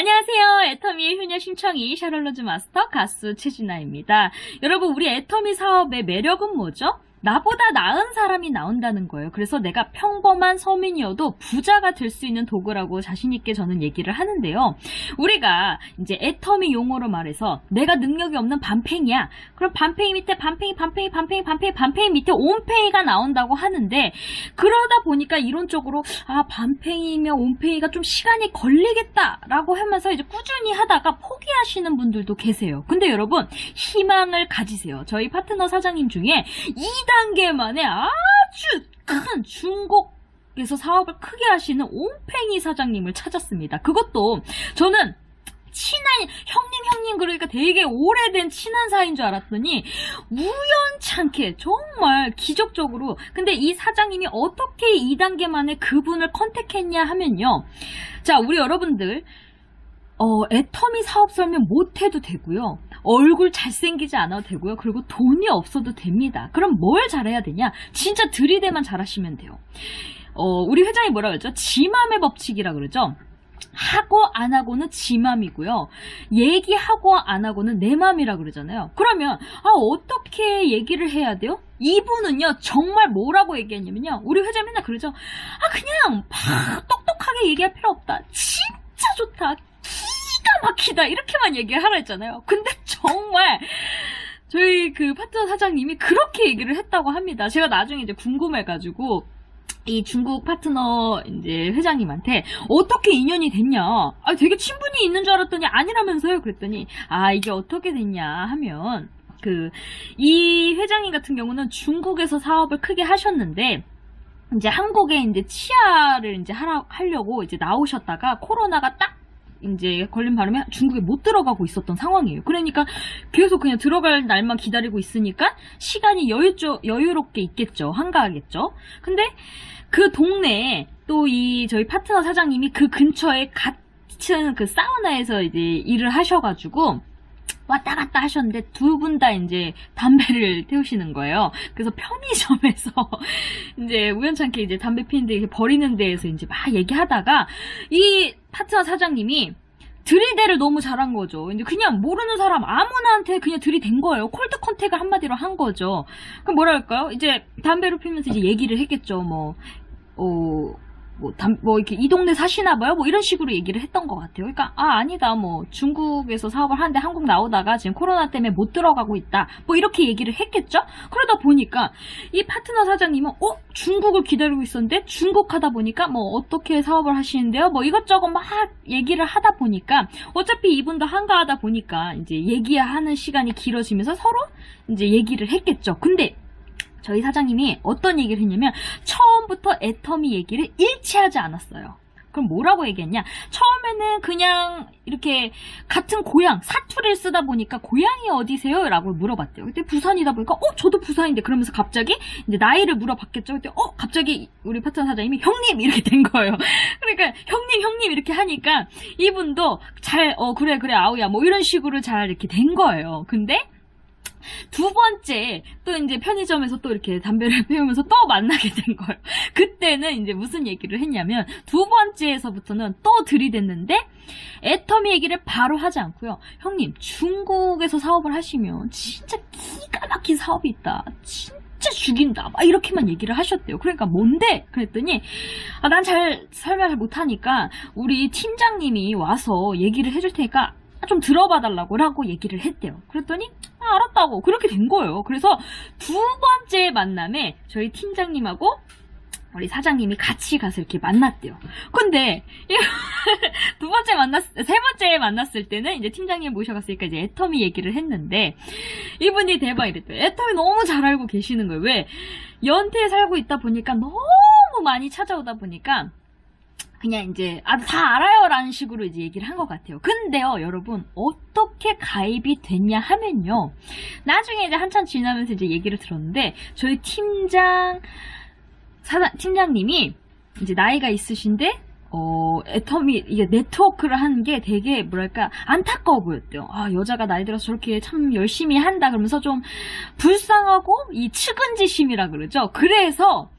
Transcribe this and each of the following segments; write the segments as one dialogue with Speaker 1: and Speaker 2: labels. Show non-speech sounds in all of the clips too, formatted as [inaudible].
Speaker 1: 안녕하세요. 애터미의 효녀 신청이 샤를로즈 마스터 가수 최진아입니다. 여러분, 우리 애터미 사업의 매력은 뭐죠? 나보다 나은 사람이 나온다는 거예요. 그래서 내가 평범한 서민이어도 부자가 될 수 있는 도구라고 자신있게 저는 얘기를 하는데요. 우리가 이제 애터미 용어로 말해서 내가 능력이 없는 반팽이야. 그럼 반팽이 밑에 반팽이, 반팽이, 반팽이, 반팽이, 반팽이 밑에 온팽이가 나온다고 하는데 그러다 보니까 이론적으로 아 반팽이면 온팽이가 좀 시간이 걸리겠다라고 하면서 이제 꾸준히 하다가 포기하시는 분들도 계세요. 근데 여러분 희망을 가지세요. 저희 파트너 사장님 중에 2단계 만에 아주 큰 중국 에서 사업을 크게 하시는 온팽이 사장님을 찾았습니다. 그것도 저는 친한 형님 형님 그러니까 되게 오래된 친한 사이인 줄 알았더니 우연찮게 정말 기적적으로 근데 이 사장님이 어떻게 2단계 만에 그분을 컨택했냐 하면요 자 우리 여러분들 어, 애터미 사업 설명 못해도 되고요. 얼굴 잘생기지 않아도 되고요. 그리고 돈이 없어도 됩니다. 그럼 뭘 잘해야 되냐? 진짜 들이대만 잘하시면 돼요. 어, 우리 회장이 뭐라 그러죠? 지맘의 법칙이라 그러죠? 하고 안 하고는 지 맘이고요. 얘기하고 안 하고는 내 맘이라 그러잖아요. 그러면 아 어떻게 얘기를 해야 돼요? 이분은요 정말 뭐라고 얘기했냐면요. 우리 회장 맨날 그러죠. 아 그냥 막 똑똑하게 얘기할 필요 없다. 진짜 좋다. 막히다. 이렇게만 얘기를 하라 했잖아요. 근데 [laughs] 정말 저희 그 파트너 사장님이 그렇게 얘기를 했다고 합니다. 제가 나중에 이제 궁금해가지고 이 중국 파트너 이제 회장님한테 어떻게 인연이 됐냐? 아 되게 친분이 있는 줄 알았더니 아니라면서요. 그랬더니 아 이게 어떻게 됐냐 하면 그 이 회장님 같은 경우는 중국에서 사업을 크게 하셨는데 이제 한국에 이제 치아를 이제 하라 하려고 이제 나오셨다가 코로나가 딱 이제 걸린 바람에 중국에 못 들어가고 있었던 상황이에요. 그러니까 계속 그냥 들어갈 날만 기다리고 있으니까 시간이 여유죠, 여유롭게 있겠죠. 한가하겠죠. 근데 그 동네에 또 이 저희 파트너 사장님이 그 근처에 같은 그 사우나에서 이제 일을 하셔가지고 왔다 갔다 하셨는데 두 분 다 이제 담배를 [laughs] 태우시는 거예요. 그래서 편의점에서 [laughs] 이제 우연찮게 이제 담배 피는데 이렇게 버리는 데에서 이제 막 얘기하다가 이 파트너 사장님이 들이대를 너무 잘한 거죠. 이제 그냥 모르는 사람 아무나한테 그냥 들이댄 거예요. 콜드 컨택을 한마디로 한 거죠. 그럼 뭐랄까요? 이제 담배를 피면서 이제 얘기를 했겠죠. 뭐, 어, 뭐, 담, 뭐, 이렇게 이 동네 사시나 봐요? 뭐 이런 식으로 얘기를 했던 것 같아요. 그러니까, 아, 아니다. 뭐, 중국에서 사업을 하는데 한국 나오다가 지금 코로나 때문에 못 들어가고 있다. 뭐 이렇게 얘기를 했겠죠? 그러다 보니까 이 파트너 사장님은, 어? 중국을 기다리고 있었는데 중국 하다 보니까 뭐 어떻게 사업을 하시는데요? 뭐 이것저것 막 얘기를 하다 보니까 어차피 이분도 한가하다 보니까 이제 얘기하는 시간이 길어지면서 서로 이제 얘기를 했겠죠. 근데 저희 사장님이 어떤 얘기를 했냐면 처음부터 애터미 얘기를 일치하지 않았어요. 그럼 뭐라고 얘기했냐? 처음에는 그냥 이렇게 같은 고향 사투리를 쓰다 보니까 고향이 어디세요? 라고 물어봤대요. 그때 부산이다 보니까 어 저도 부산인데 그러면서 갑자기 이제 나이를 물어봤겠죠. 그때 어 갑자기 우리 파트너 사장님이 형님 이렇게 된 거예요. [laughs] 그러니까 형님 형님 이렇게 하니까 이분도 잘 어 그래 그래 아우야 뭐 이런 식으로 잘 이렇게 된 거예요. 근데 두 번째 또 이제 편의점에서 또 이렇게 담배를 [laughs] 피우면서 또 만나게 된 거예요. 그때는 이제 무슨 얘기를 했냐면 두 번째에서부터는 또 들이댔는데 애터미 얘기를 바로 하지 않고요. 형님 중국에서 사업을 하시면 진짜 기가 막힌 사업이 있다. 진짜 죽인다. 막 이렇게만 얘기를 하셨대요. 그러니까 뭔데? 그랬더니 아, 난 잘 설명을 못하니까 우리 팀장님이 와서 얘기를 해줄 테니까 좀 들어봐 달라고 라고 얘기를 했대요. 그랬더니 아, 알았다고 그렇게 된 거예요. 그래서 두 번째 만남에 저희 팀장님하고 우리 사장님이 같이 가서 이렇게 만났대요. 근데 [laughs] 두 번째 만났 세 번째 만났을 때는 이제 팀장님 모셔갔으니까 이제 애터미 얘기를 했는데 이분이 대박 이랬대요. 애터미 너무 잘 알고 계시는 거예요. 왜 연태에 살고 있다 보니까 너무 많이 찾아오다 보니까 그냥 이제 아 다 알아요 라는 식으로 이제 얘기를 한 것 같아요. 근데요, 여러분 어떻게 가입이 됐냐 하면요. 나중에 이제 한참 지나면서 이제 얘기를 들었는데 저희 팀장 사장 팀장님이 이제 나이가 있으신데 어, 애터미, 이게 네트워크를 하는 게 되게, 뭐랄까, 안타까워 보였대요. 아, 여자가 나이 들어서 저렇게 참 열심히 한다, 그러면서 좀 불쌍하고, 이 측은지심이라 그러죠. 그래서,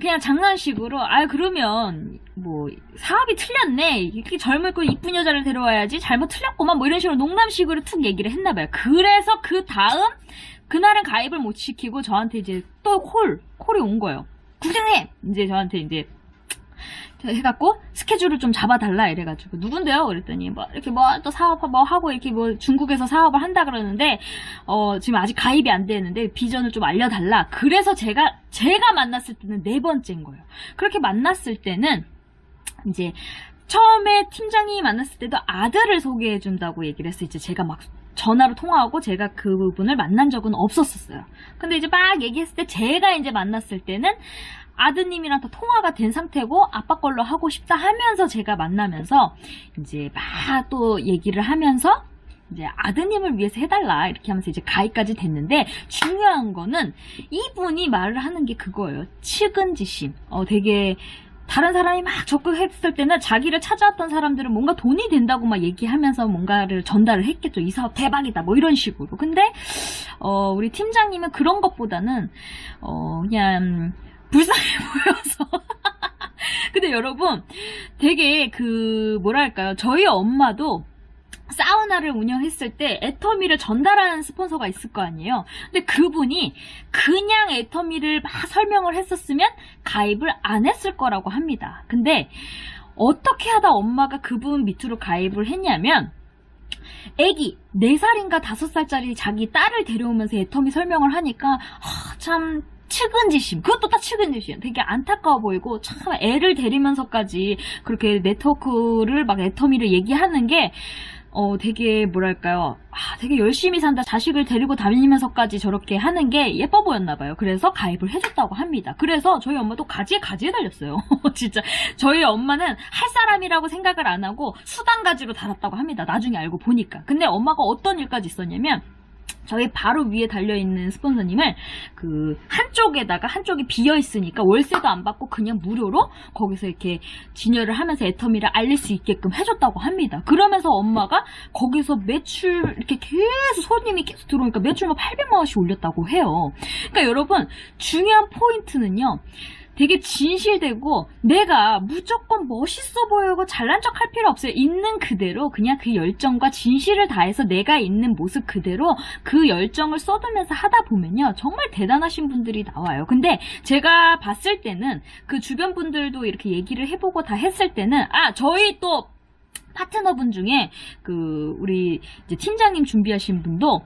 Speaker 1: 그냥 장난식으로 아 그러면 뭐 사업이 틀렸네 이렇게 젊고 이쁜 여자를 데려와야지 잘못 틀렸구만 뭐 이런 식으로 농담식으로 툭 얘기를 했나 봐요. 그래서 그 다음 그날은 가입을 못 시키고 저한테 이제 또 콜 콜이 온 거예요. 국장님 이제 저한테 이제 해갖고 스케줄을 좀 잡아달라 이래가지고 누군데요? 그랬더니 뭐 이렇게 뭐 또 사업 뭐 하고 이렇게 뭐 중국에서 사업을 한다 그러는데 어 지금 아직 가입이 안 되는데 비전을 좀 알려달라. 그래서 제가 제가 만났을 때는 네 번째인 거예요. 그렇게 만났을 때는 이제 처음에 팀장이 만났을 때도 아들을 소개해 준다고 얘기를 했어요. 이제 제가 막 전화로 통화하고 제가 그 부분을 만난 적은 없었었어요. 근데 이제 막 얘기했을 때 제가 이제 만났을 때는 아드님이랑 다 통화가 된 상태고 아빠 걸로 하고 싶다 하면서 제가 만나면서 이제 막 또 얘기를 하면서 이제 아드님을 위해서 해달라 이렇게 하면서 이제 가입까지 됐는데 중요한 거는 이분이 말을 하는 게 그거예요. 측은지심. 어 되게 다른 사람이 막 적극했을 때는 자기를 찾아왔던 사람들은 뭔가 돈이 된다고 막 얘기하면서 뭔가를 전달을 했겠죠. 이 사업 대박이다. 뭐 이런 식으로. 근데, 어, 우리 팀장님은 그런 것보다는, 어, 그냥, 불쌍해 [laughs] 보여서. 근데 여러분, 되게 그, 뭐랄까요. 저희 엄마도 사우나를 운영했을 때 애터미를 전달하는 스폰서가 있을 거 아니에요. 근데 그분이 그냥 애터미를 막 설명을 했었으면 가입을 안 했을 거라고 합니다. 근데 어떻게 하다 엄마가 그분 밑으로 가입을 했냐면 애기 4살인가 5살짜리 자기 딸을 데려오면서 애터미 설명을 하니까 아, 참 측은지심 그것도 다 측은지심 되게 안타까워 보이고 참 애를 데리면서까지 그렇게 네트워크를 막 애터미를 얘기하는 게 어, 되게, 뭐랄까요. 아, 되게 열심히 산다. 자식을 데리고 다니면서까지 저렇게 하는 게 예뻐 보였나 봐요. 그래서 가입을 해줬다고 합니다. 그래서 저희 엄마도 가지에 가지에 달렸어요. [laughs] 진짜. 저희 엄마는 할 사람이라고 생각을 안 하고 수단 가지로 달았다고 합니다. 나중에 알고 보니까. 근데 엄마가 어떤 일까지 있었냐면, 저희 바로 위에 달려있는 스폰서님을 그 한쪽에다가 한쪽이 비어있으니까 월세도 안 받고 그냥 무료로 거기서 이렇게 진열을 하면서 애터미를 알릴 수 있게끔 해줬다고 합니다. 그러면서 엄마가 거기서 매출 이렇게 계속 손님이 계속 들어오니까 매출 뭐 800만 원씩 올렸다고 해요. 그러니까 여러분 중요한 포인트는요. 되게 진실되고 내가 무조건 멋있어 보이고 잘난 척 할 필요 없어요. 있는 그대로 그냥 그 열정과 진실을 다해서 내가 있는 모습 그대로 그 열정을 쏟으면서 하다 보면요. 정말 대단하신 분들이 나와요. 근데 제가 봤을 때는 그 주변 분들도 이렇게 얘기를 해보고 다 했을 때는 아 저희 또 파트너분 중에 그 우리 팀장님 준비하신 분도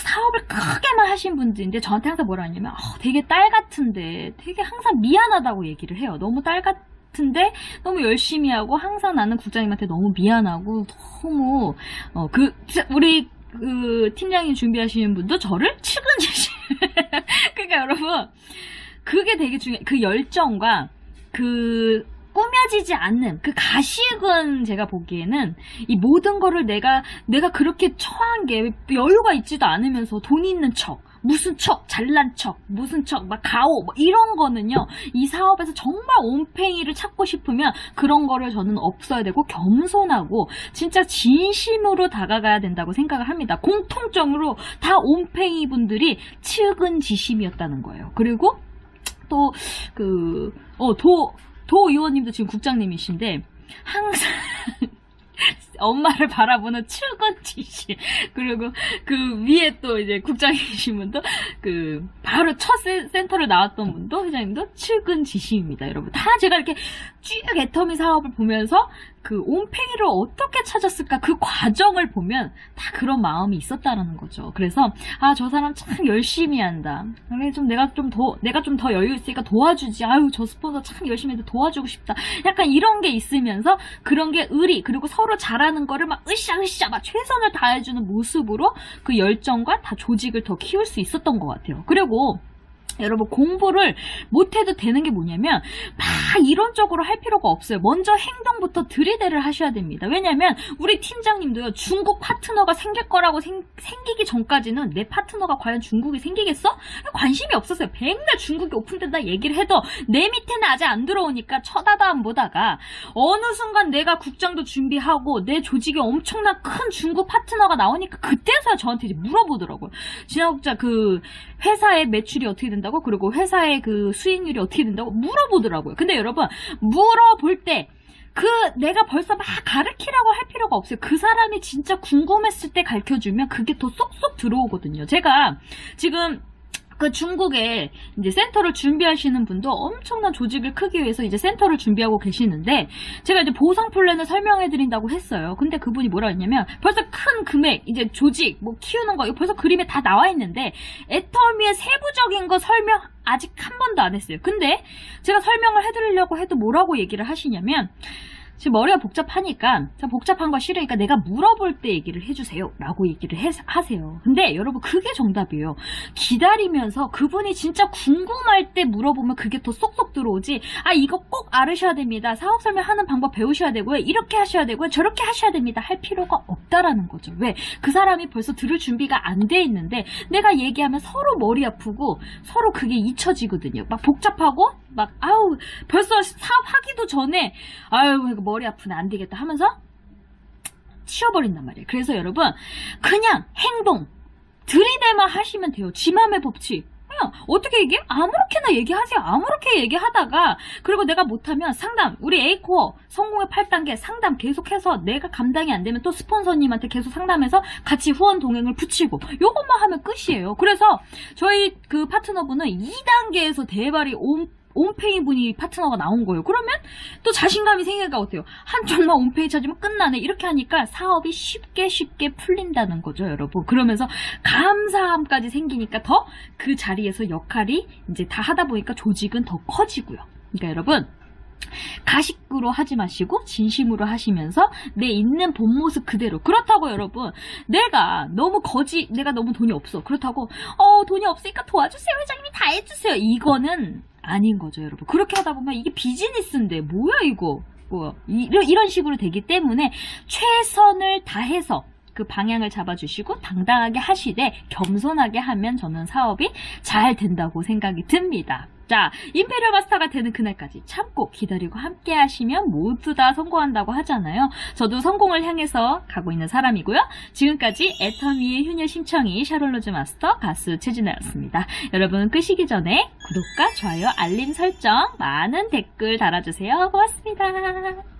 Speaker 1: 사업을 크게만 하신 분들인데 저한테 항상 뭐라 하냐면 어, 되게 딸 같은데 되게 항상 미안하다고 얘기를 해요. 너무 딸 같은데 너무 열심히 하고 항상 나는 국장님한테 너무 미안하고 너무 어, 그 우리 그 팀장님 준비하시는 분도 저를 측은지시 [laughs] 그러니까 여러분 그게 되게 중요해. 그 열정과 그 꾸며지지 않는 그 가식은 제가 보기에는 이 모든 거를 내가 내가 그렇게 처한 게 여유가 있지도 않으면서 돈 있는 척 무슨 척 잘난 척 무슨 척 막 가오 뭐 이런 거는요 이 사업에서 정말 온팽이를 찾고 싶으면 그런 거를 저는 없어야 되고 겸손하고 진짜 진심으로 다가가야 된다고 생각을 합니다. 공통점으로 다 온팽이 분들이 측은지심이었다는 거예요. 그리고 또 그 어 도 도 의원님도 지금 국장님이신데 항상 [laughs] 엄마를 바라보는 측은지심 그리고 그 위에 또 이제 국장이신 분도 그 바로 첫 센- 센터를 나왔던 분도 회장님도 측은지심입니다 여러분. 다 제가 이렇게 쭉 애터미 사업을 보면서 그 온팽이를 어떻게 찾았을까 그 과정을 보면 다 그런 마음이 있었다라는 거죠. 그래서 아 저 사람 참 열심히 한다. 그래 좀 내가 좀 더 내가 좀 더 여유 있으니까 도와주지. 아유 저 스폰서 참 열심히 해도 도와주고 싶다. 약간 이런 게 있으면서 그런 게 의리 그리고 서로 잘하는 거를 막 으쌰으쌰 막 최선을 다해주는 모습으로 그 열정과 다 조직을 더 키울 수 있었던 것 같아요. 그리고 여러분 공부를 못해도 되는 게 뭐냐면 막 이론적으로 할 필요가 없어요. 먼저 행동부터 들이대를 하셔야 됩니다. 왜냐면 우리 팀장님도요. 중국 파트너가 생길 거라고 생, 생기기 전까지는 내 파트너가 과연 중국이 생기겠어? 관심이 없었어요. 백날 중국이 오픈된다 얘기를 해도 내 밑에는 아직 안 들어오니까 쳐다도 안 보다가 어느 순간 내가 국장도 준비하고 내 조직에 엄청난 큰 중국 파트너가 나오니까 그때서야 저한테 물어보더라고요. 진학국자 그 회사의 매출이 어떻게 된다? 된다고? 그리고 회사의 그 수익률이 어떻게 된다고? 물어보더라고요. 근데 여러분, 물어볼 때, 그, 내가 벌써 막 가르치라고 할 필요가 없어요. 그 사람이 진짜 궁금했을 때 가르쳐주면 그게 더 쏙쏙 들어오거든요. 제가 지금 그 중국에 이제 센터를 준비하시는 분도 엄청난 조직을 크기 위해서 이제 센터를 준비하고 계시는데 제가 이제 보상 플랜을 설명해 드린다고 했어요. 근데 그분이 뭐라 했냐면 벌써 큰 금액, 이제 조직, 뭐 키우는 거 이거 벌써 그림에 다 나와 있는데 애터미의 세부적인 거 설명 아직 한 번도 안 했어요. 근데 제가 설명을 해 드리려고 해도 뭐라고 얘기를 하시냐면 지금 머리가 복잡하니까 자, 복잡한 거 싫으니까 내가 물어볼 때 얘기를 해주세요. 라고 얘기를 해- 하세요. 근데 여러분 그게 정답이에요. 기다리면서 그분이 진짜 궁금할 때 물어보면 그게 더 쏙쏙 들어오지. 아 이거 꼭 알으셔야 됩니다. 사업 설명하는 방법 배우셔야 되고요. 이렇게 하셔야 되고요. 저렇게 하셔야 됩니다. 할 필요가 없다라는 거죠. 왜? 그 사람이 벌써 들을 준비가 안 돼 있는데 내가 얘기하면 서로 머리 아프고 서로 그게 잊혀지거든요. 막 복잡하고 막 아우 벌써 사업하기도 전에 아유 이거 머리 아프네 안 되겠다 하면서 치워버린단 말이에요. 그래서 여러분 그냥 행동 들이대만 하시면 돼요. 지맘의 법칙. 그냥 어떻게 얘기해? 아무렇게나 얘기하세요. 아무렇게 얘기하다가 그리고 내가 못하면 상담 우리 A코어 성공의 8단계 상담 계속해서 내가 감당이 안 되면 또 스폰서님한테 계속 상담해서 같이 후원 동행을 붙이고 요것만 하면 끝이에요. 그래서 저희 그 파트너분은 2단계에서 대발이 온 온페이 분이 파트너가 나온 거예요. 그러면 또 자신감이 생기니까 어때요? 한쪽만 온페이 찾으면 끝나네. 이렇게 하니까 사업이 쉽게 쉽게 풀린다는 거죠, 여러분. 그러면서 감사함까지 생기니까 더 그 자리에서 역할이 이제 다 하다 보니까 조직은 더 커지고요. 그러니까 여러분, 가식으로 하지 마시고 진심으로 하시면서 내 있는 본 모습 그대로. 그렇다고 여러분 내가 너무 거지 내가 너무 돈이 없어. 그렇다고 어 돈이 없으니까 도와주세요 회장님이 다 해주세요. 이거는 아닌 거죠 여러분. 그렇게 하다 보면 이게 비즈니스인데 뭐야 이거? 뭐 이런, 이런 식으로 되기 때문에 최선을 다해서 그 방향을 잡아주시고 당당하게 하시되 겸손하게 하면 저는 사업이 잘 된다고 생각이 듭니다. 자, 임페리얼 마스터가 되는 그날까지 참고 기다리고 함께 하시면 모두 다 성공한다고 하잖아요. 저도 성공을 향해서 가고 있는 사람이고요. 지금까지 애터미의 효녀 심청이 샤롤로즈 마스터 가수 최진아였습니다. 여러분 끄시기 전에 구독과 좋아요, 알림 설정, 많은 댓글 달아주세요. 고맙습니다.